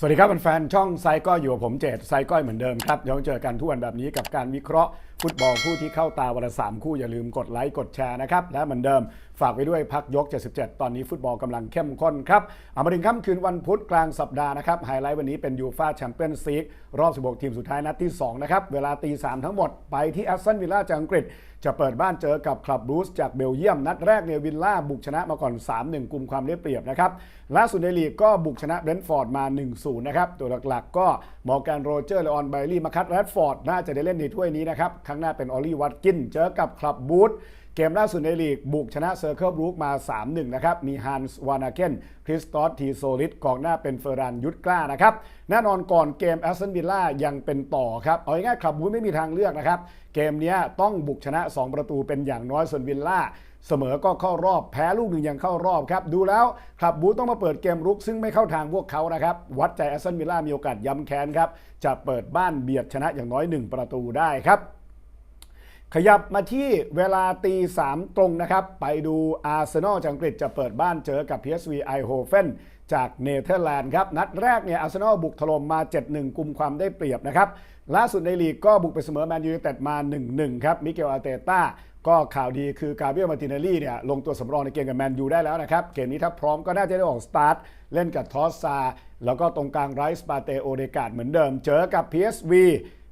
สวัสดีครับแฟนๆช่องไซก้อยอยู่กับผมเจตไซก้อยเหมือนเดิมครับเดี๋ยวเจอกันทุกวันแบบนี้กับการวิเคราะห์ ฟุตบอลคู่ที่เข้าตาวันละสามคู่อย่าลืมกดไลค์กดแชร์นะครับ และเหมือนเดิมฝากไว้ด้วยพักยก 77 ตอนนี้ฟุตบอลกำลังเข้มข้นครับเอามาถึงค่ำคืนวันพุธกลางสัปดาห์นะครับไฮไลท์วันนี้เป็นยูฟาแชมเปี้ยนส์ลีกรอบ 16 ทีมสุดท้ายนัดที่ 2 นะครับ เวลาตี3ทั้งหมดไปที่แอสตันวิลล่าจากอังกฤษ จะเปิดบ้านเจอกับคลับบรูซจากเบลเยียม นัดแรกเนี่ยวิลล่าบุกชนะมาก่อน 3-1กลุ่มความได้เปรียบนะครับล่าสุดในลีกก็บุกชนะเบรนท์ฟอร์ดมา 1-0 นะครับตัวหลักๆ ก็มอร์แกนโรเจอร์เลออนไบลี่มาคัตแรดฟอร์ดน่าจะได้เล่นในถ้วยนี้นะครับครั้งหน้าเป็นออลลี่วัตกิน เจอกับคลับบูธเกมล่าสุดในลีก บุกชนะเซอร์เคิลบรูคมา 3-1 นะครับ มีฮันส์วานาเกนคริสตอสทีโซลิสกองหน้าเป็นเฟอร์รันยุทธกล้านะครับ แน่นอนก่อนเกมแอสตันวิลล่ายังเป็นต่อครับ เอาง่ายๆคลับบูธไม่มีทางเลือกนะครับ เกมเนี้ยต้องบุกชนะ 2 ประตูเป็นอย่างน้อยส่วนวิลล่าเสมอก็เข้ารอบแพ้ลูกหนึ่งยังเข้ารอบครับ ดูแล้วคลับบูธต้องมาเปิดเกมรุกซึ่งไม่เข้าทางพวกเขานะครับ วัดใจแอสตันวิลล่ามีโอกาสย้ำแค้นครับ จะเปิดบ้านเบียดชนะอย่างน้อย 1 ประตูได้ครับ ขยับมาที่เวลาตีสามตรงนะครับ ไปดูอาร์เซนอลจากอังกฤษจะเปิดบ้านเจอกับ PSV i h o f e n จากเนเธอร์แลนด์ครับ นัดแรกเนี่ยอาร์เซนอลบุกถล่มมา 7-1กุมความได้เปรียบนะครับ ล่าสุดในลีกก็บุกไปเสมอแมนยูไนเต็ดมา 1-1 ครับ มิเกลอาร์เตต้าก็ข่าวดีคือกาเบรียลมาติเนลลี่เนี่ยลงตัวสำรองในเกมกับแมนยูได้แล้วนะครับ เกมนี้ถ้าพร้อมก็น่าจะได้ออกสตาร์ท เล่นกับทอสซา แล้วก็ตรงกลางไรส์ปาเตโอเดกาดเหมือนเดิม เจอกับ PSV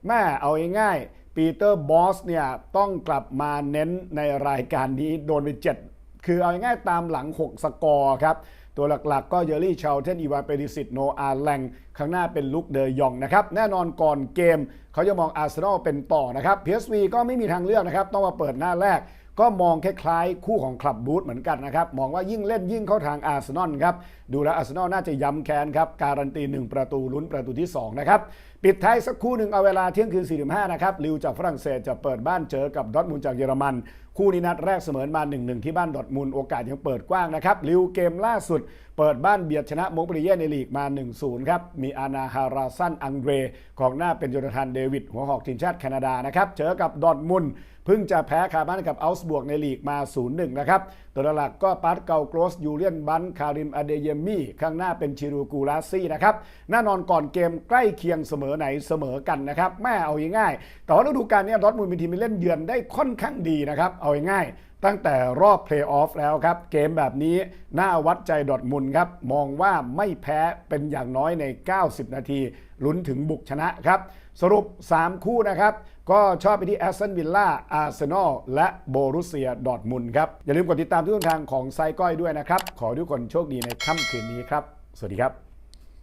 แม่เอาง่ายๆ ปีเตอร์บอสเนี่ยต้องกลับมาเน้นในรายการนี้โดนไป 7 คือเอาง่ายๆตามหลัง 6 สกอร์ครับ ตัวหลักๆ ก็เยอรี่ชาวเทนอีวานเปริสิตโนอาแลงข้างหน้าเป็นลุกเดยองนะครับ แน่นอนก่อนเกม เขาจะมองอาร์เซนอลเป็นต่อนะครับ PSV ก็ไม่มีทางเลือกนะครับ ต้องมาเปิดหน้าแรก ก็มองคล้ายๆคู่ของคลับบูธเหมือนกันนะครับมองว่ายิ่งเล่นยิ่งเข้าทางอาร์เซนอลครับดูแล้วอาร์เซนอลน่าจะย้ำแค้นครับการันตี 1 ประตูลุ้นประตูที่ 2 นะครับ ปิดท้ายสักคู่หนึ่งเอาเวลาเที่ยงคืน 45 นะครับลิวจากฝรั่งเศสจะเปิดบ้านเจอกับดอทมุนจากเยอรมัน คู่นี้นัดแรกเสมอมา 1-1 ที่บ้านดอทมุนโอกาสยังเปิดกว้างนะครับลิวเกมล่าสุด เปิดบ้านเบียดชนะมงปรีเย่ในลีกมา 1-0 ครับมีอานาฮาราซันอังเดรของหน้าเป็นโยนาธานเดวิดหัวหอกทีมชาติแคนาดานะครับเจอกับดอทมุน เพิ่งจะแพ้คาบ้านกับอัลส์บวกในลีกมา 0-1 นะครับ ตัวหลักก็ปาร์ตเกาโกรสยูเลียนบันคาริมอเดเยมี่ข้างหน้าเป็นชิรูกูลาซี่นะครับแน่นอนก่อนเกมใกล้เคียงเสมอไหนเสมอกันนะครับแม่เอาง่ายๆแต่ว่าฤดูกาลนี้ดอร์ทมุนด์เป็นทีมที่เล่นเยือนได้ค่อนข้างดีนะครับเอาง่ายๆ ตั้งแต่รอบเพลย์ออฟแล้วครับ เกมแบบนี้น่าวัดใจดอทมุนครับ มองว่าไม่แพ้เป็นอย่างน้อยใน 90 นาทีลุ้นถึงบุกชนะครับ สรุป 3 คู่นะครับ ก็ชอบไปที่แอสตันวิลล่าอาร์เซนอลและโบรุเซียดอทมุนครับ อย่าลืมกดติดตามทุกช่องทางของไซก้อยด้วยนะครับ ขอให้ทุกคนโชคดีในค่ำคืนนี้ครับ สวัสดีครับ